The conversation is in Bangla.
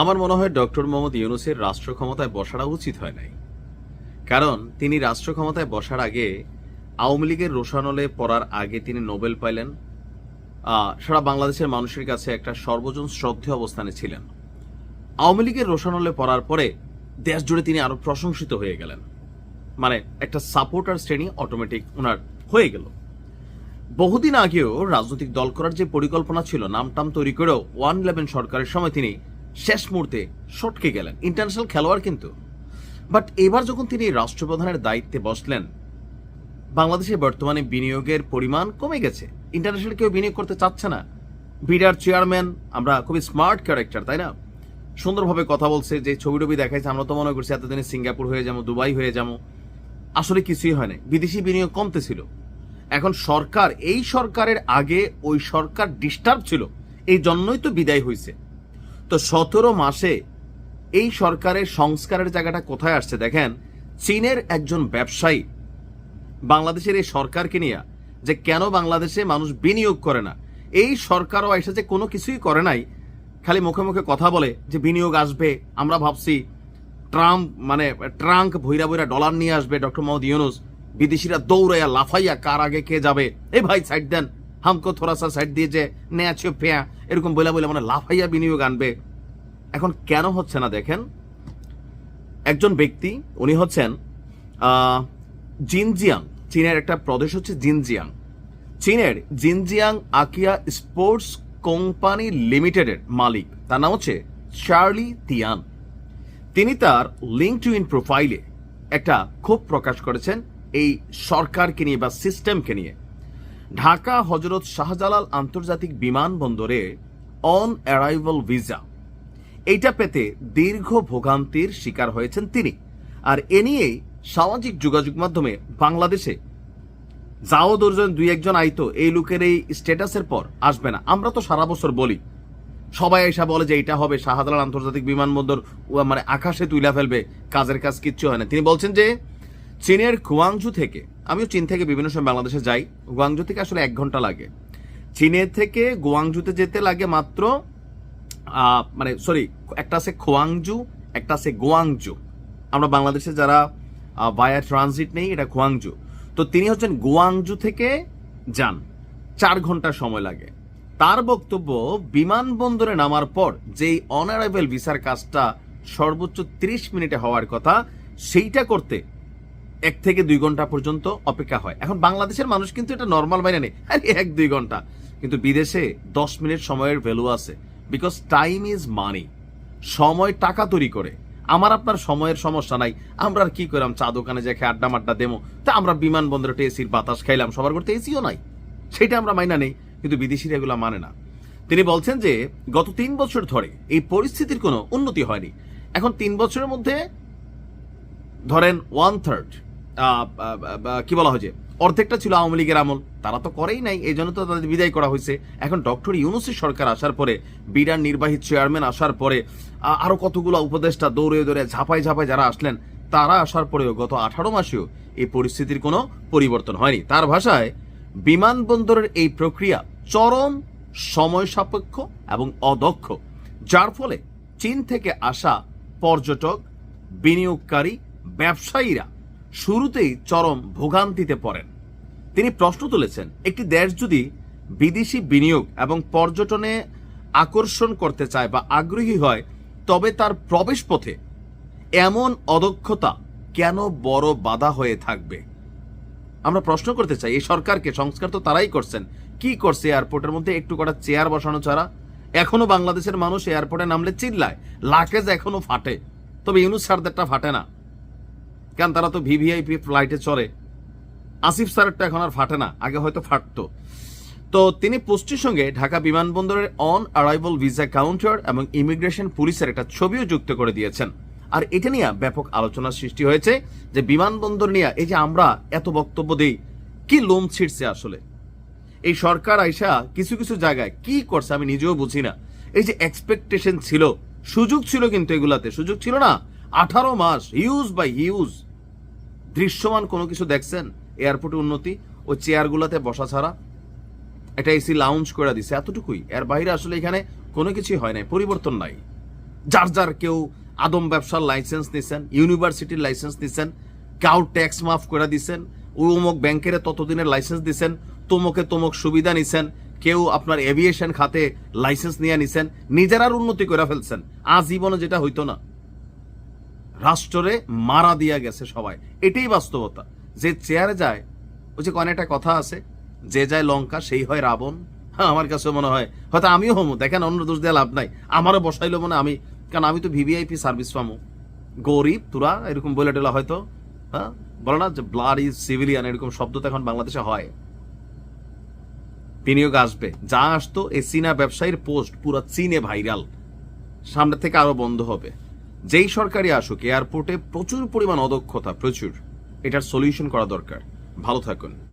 আমার মনে হয় ডক্টর মোহাম্মদ ইউনুসের রাষ্ট্র ক্ষমতায় বসাটা উচিত হয় নাই। কারণ তিনি রাষ্ট্র ক্ষমতায় বসার আগে আওয়ামী লীগের রোশানলে পড়ার আগে তিনি নোবেল পাইলেন। সারা বাংলাদেশের মানুষের কাছে একটা সর্বজন শ্রদ্ধেয় অবস্থানে ছিলেন। আওয়ামী লীগের রোশানলে পড়ার পরে দেশ জুড়ে তিনি আরও প্রশংসিত হয়ে গেলেন। মানে একটা সাপোর্টার শ্রেণি অটোমেটিক ওনার হয়ে গেল। বহুদিন আগেও রাজনৈতিক দল করার যে পরিকল্পনা ছিল, নামটাম তৈরি করেও ওয়ান ইলেভেন সরকারের সময় তিনি শেষ মুহূর্তে সটকে গেলেন। ইন্টারন্যাশনাল খেলোয়াড় কিন্তু। বাট এবার যখন তিনি রাষ্ট্রপ্রধানের দায়িত্বে বসলেন, বাংলাদেশে বর্তমানে বিনিয়োগের পরিমাণ কমে গেছে। ইন্টারন্যাশনাল কেউ বিনিয়োগ করতে চাচ্ছে না। বিডার চেয়ারম্যান আমরা খুবই স্মার্ট ক্যারেক্টার তাই না? সুন্দরভাবে কথা বলছে, যে ছবি টবি দেখাইছে, আমরা তো মনে করছি এতদিনে সিঙ্গাপুর হয়ে যাব, দুবাই হয়ে যাব। আসলে কিছুই হয় না বিদেশি বিনিয়োগ কমতেছিল। এখন সরকার, এই সরকারের আগে ওই সরকার ডিস্টার্ব ছিল। এই জন্যই তো বিদায় হয়েছে তো সতেরো মাসে এই সরকারের সংস্কারের জায়গাটা কোথায় আসছে দেখেন, চীনের একজন ব্যবসায়ী বাংলাদেশের এই সরকারকে নিয়ে যে কেন বাংলাদেশে মানুষ বিনিয়োগ করে না। এই সরকারও এসে যে কোনো কিছুই করে নাই, খালি মুখে মুখে কথা বলে যে বিনিয়োগ আসবে, আমরা ভাবছি ট্রাম্প মানে ট্রাঙ্ক ভৈরা ভৈরা ডলার নিয়ে আসবে, ডক্টর মোহাম্মদ ইউনুস, বিদেশিরা দৌড়াইয়া লাফাইয়া কার আগে কে যাবে, এ ভাই সাইড দেন। হামকো থোড়া সা সাইড দিয়ে যে নেয়াছে পেয়া এরকম বলে বলে মানে লাফাইয়া বিনিয়োগ আনবে এখন কেন হচ্ছে না দেখেন? একজন ব্যক্তি, উনি হচ্ছেন জিনজিয়াং। চীনের একটা প্রদেশ হচ্ছে জিনজিয়াং। চীনের জিনজিয়াং আকিয়া স্পোর্টস কোম্পানি লিমিটেডের মালিক। তার নাম হচ্ছে চার্লি তিয়ান। তিনি তার লিঙ্ক টু ইন প্রোফাইলে একটা ক্ষোভ প্রকাশ করেছেন এই সরকারকে নিয়ে বা সিস্টেমকে নিয়ে। ঢাকা হজরত শাহজালাল আন্তর্জাতিক বিমানবন্দরে অন অ্যারাইভাল ভিসা। এইটা পেতে দীর্ঘ ভোগান্তির শিকার হয়েছেন তিনি। আর এ নিয়েই সামাজিক যোগাযোগ মাধ্যমে বাংলাদেশে যাও দুজন দুই একজন আইতো, এই লোকের এই স্ট্যাটাসের পর আসবে না। আমরা তো সারা বছর বলি, সবাই এসে বলে যে এটা হবে শাহজালাল আন্তর্জাতিক বিমানবন্দর মানে আকাশে তুইলা ফেলবে, কাজের কাজ কিচ্ছু হয় না। তিনি বলছেন যে চীনের কুয়াংজু থেকে আমিও চীন থেকে বিভিন্ন সময় বাংলাদেশে যাই। গুয়াংজু থেকে আসলে এক ঘণ্টা লাগে। চীনের থেকে গুয়াংজুতে যেতে লাগে মাত্র মানে সরি একটা আছে খোয়াংজু একটা আছে গোয়াংজু আমরা বাংলাদেশে যারা ভায়া ট্রানজিট নেই, এটা খোয়াংজু তো তিনি হচ্ছেন গোয়াংজু থেকে যান। চার ঘণ্টা সময় লাগে। তার বক্তব্য, বিমানবন্দরে নামার পর যেই অনারাইভেল ভিসার কাজটা সর্বোচ্চ 30 মিনিটে হওয়ার কথা, সেইটা করতে এক থেকে দুই ঘণ্টা পর্যন্ত অপেক্ষা হয়। এখন বাংলাদেশের মানুষ কিন্তু এটা নর্মাল মাইনে নেই। আরে, এক, দুই ঘণ্টা। কিন্তু বিদেশে দশ মিনিট সময়ের ভ্যালু আছে। বিকজ টাইম ইজ মানি সময় টাকা তৈরি করে। আমার আপনার সময়ের সমস্যা নাই। আমরা আর কি করলাম চা দোকানে যে আড্ডা মাড্ডা দেবো তা আমরা বিমানবন্দরে এসির বাতাস খাইলাম, সবার করতে এসিও নাই। সেটা আমরা মাইনা নেই। কিন্তু বিদেশিরা এগুলো মানে না। তিনি বলছেন যে, গত তিন বছর ধরে এই পরিস্থিতির কোনো উন্নতি হয়নি। এখন তিন বছরের মধ্যে ধরেন ওয়ান থার্ড কি বলা হয়েছে অর্ধেকটা ছিল আওয়ামী লীগের আমল। তারা তো করেই নাই, এই জন্য তো তাদের বিদায় করা হয়েছে। এখন ডক্টর ইউনুসের সরকার আসার পরে বিডার নির্বাহী চেয়ারম্যান আসার পরে আরও কতগুলো উপদেষ্টা দৌড়ে দৌড়ে ঝাপাই ঝাপাই যারা আসলেন, তারা আসার পরেও গত আঠারো মাসেও এই পরিস্থিতির কোনো পরিবর্তন হয়নি। তার ভাষায়, বিমানবন্দরের এই প্রক্রিয়া চরম সময় সাপেক্ষ এবং অদক্ষ, যার ফলে চীন থেকে আসা পর্যটক, বিনিয়োগকারী, ব্যবসায়ীরা শুরুতেই চরম ভোগান্তিতে পড়েন। তিনি প্রশ্ন তুলেছেন, একটি দেশ যদি বিদেশি বিনিয়োগ এবং পর্যটনে আকর্ষণ করতে চায় বা আগ্রহী হয়, তবে তার প্রবেশ পথে এমন অদক্ষতা কেন বড় বাধা হয়ে থাকবে? আমরা প্রশ্ন করতে চাই, এই সরকারকে সংস্কার তো তারাই করছেন। কি করছে এয়ারপোর্টের মধ্যে? একটু কটা চেয়ার বসানো ছাড়া। এখনও বাংলাদেশের মানুষ এয়ারপোর্টে নামলে চিল্লায়, লাকেজ এখনও ফাটে। তবে ইউনুস সারদেরটা ফাটে না। কারণ তারা তো ভিভিআইপি ফ্লাইটে চড়ে। আসিফ স্যারেরটা এখন আর ফাটে না, আগে হয়তো ফাটতো। তো তিনি পোস্টের সঙ্গে ঢাকা বিমানবন্দরের অন অ্যারাইভাল ভিসা কাউন্টার এবং ইমিগ্রেশন পুলিশের একটা ছবিও যুক্ত করে দিয়েছেন। আর এটা নিয়ে ব্যাপক আলোচনার সৃষ্টি হয়েছে যে বিমানবন্দর নিয়ে এই যে আমরা এত বক্তব্য দিই, কি লোম ছিঁড়ছে আসলে? এই সরকার আইসা কিছু কিছু জায়গায় কি করছে আমি নিজেও বুঝি না। এই যে এক্সপেকটেশন ছিল, সুযোগ ছিল কিন্তু এগুলাতে, সুযোগ ছিল না। আঠারো মাস হিউজ বাই হিউজ দৃশ্যমান কোনো কিছু দেখছেন? এয়ারপোর্টে উন্নতি ও চেয়ারগুলোতে বসা ছাড়া এটা এসি লাউঞ্জ করে দিছে, এতটুকুই। এর বাইরে আসলে এখানে কোনো কিছুই হয় নাই, পরিবর্তন নাই। যার যার কেউ আদম ব্যবসার লাইসেন্স নিছেন ইউনিভার্সিটির লাইসেন্স নিছেন কাউ ট্যাক্স মাফ করে দিছেন অমুক ব্যাংকের ততদিনের লাইসেন্স দিছেন, তমুকে তমুক সুবিধা নিছেন, কেউ আপনার এভিয়েশন খাতে লাইসেন্স নিয়ে নিছেন নিজেরার উন্নতি করে ফেলছেন। আজীবনে যেটা হইতো না। রাষ্ট্রে মারা দিয়া গেছে সবাই। এটাই বাস্তবতা। যে চেয়ারে যায়, ওই যে একটা কথা আছে, যে যায় লঙ্কা, সেই হয় রাবণ। হ্যাঁ আমার কাছে মনে হয়। হয়তো আমিও হমু। দেখেন, অন্য দোষ দেওয়া লাভ নাই। আমারও বসাইলো মনে আমি কারণ আমি তো ভিভিআইপি সার্ভিস পামু। গরিব, তোরা, এরকম বলে টেলা হয়তো। হ্যাঁ বলো না যে ব্লাড ইজ সিভিলিয়ান এরকম শব্দ তো এখন বাংলাদেশে হয়। তিনিও আসবে। যা আসতো, এই চীনা ব্যবসায়ীর পোস্ট পুরো চীনে ভাইরাল। সামনে থেকে আরও বন্ধ হবে। যেই সরকারি আসুক এয়ারপোর্টে প্রচুর পরিমাণ অদক্ষতা প্রচুর। এটার সলিউশন করা দরকার। ভালো থাকুন।